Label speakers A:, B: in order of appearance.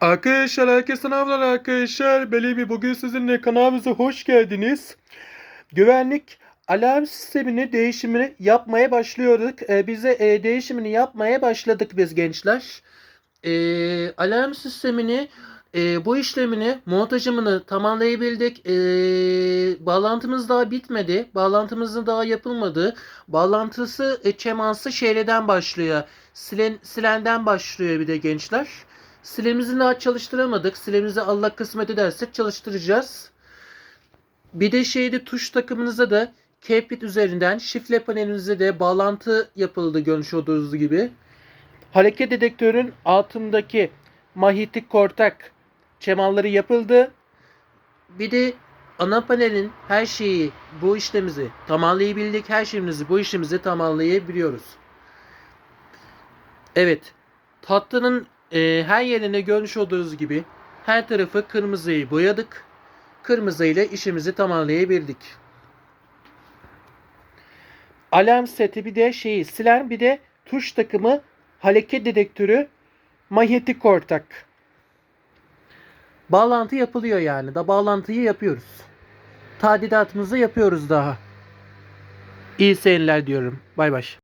A: Arkadaşlar herkese sınavlar arkadaşlar. Belebi bugün sizinle kanalımıza hoş geldiniz. Güvenlik alarm sistemini değişimini yapmaya başlıyorduk. Ee, bize e, değişimini yapmaya başladık biz gençler. Ee, alarm sistemini e, bu işlemini montajımını tamamlayabildik. Ee, bağlantımız daha bitmedi. Bağlantımızın daha yapılmadı. Bağlantısı e, çemansı şeyleden başlıyor. Silen, silenden başlıyor bir de gençler. Silemizi daha çalıştıramadık. Silemizi Allah kısmet ederse çalıştıracağız. Bir de şeyde tuş takımınıza da Kepit üzerinden şifre panelinize de bağlantı yapıldı görmüş olduğunuz gibi. Hareket dedektörün altındaki mahitik kortak çemalları yapıldı. Bir de ana panelin her şeyi bu işlemimizi tamamlayabildik. Her şeyimizi bu işimizi tamamlayabiliyoruz. Evet. Tatlının e, her yerine görmüş olduğunuz gibi her tarafı kırmızıyı boyadık. Kırmızı ile işimizi tamamlayabildik. Alarm seti bir de şeyi silen bir de tuş takımı hareket dedektörü manyetik ortak. Bağlantı yapılıyor yani. Da bağlantıyı yapıyoruz. Tadilatımızı yapıyoruz daha. İyi seyirler diyorum. Bay bay.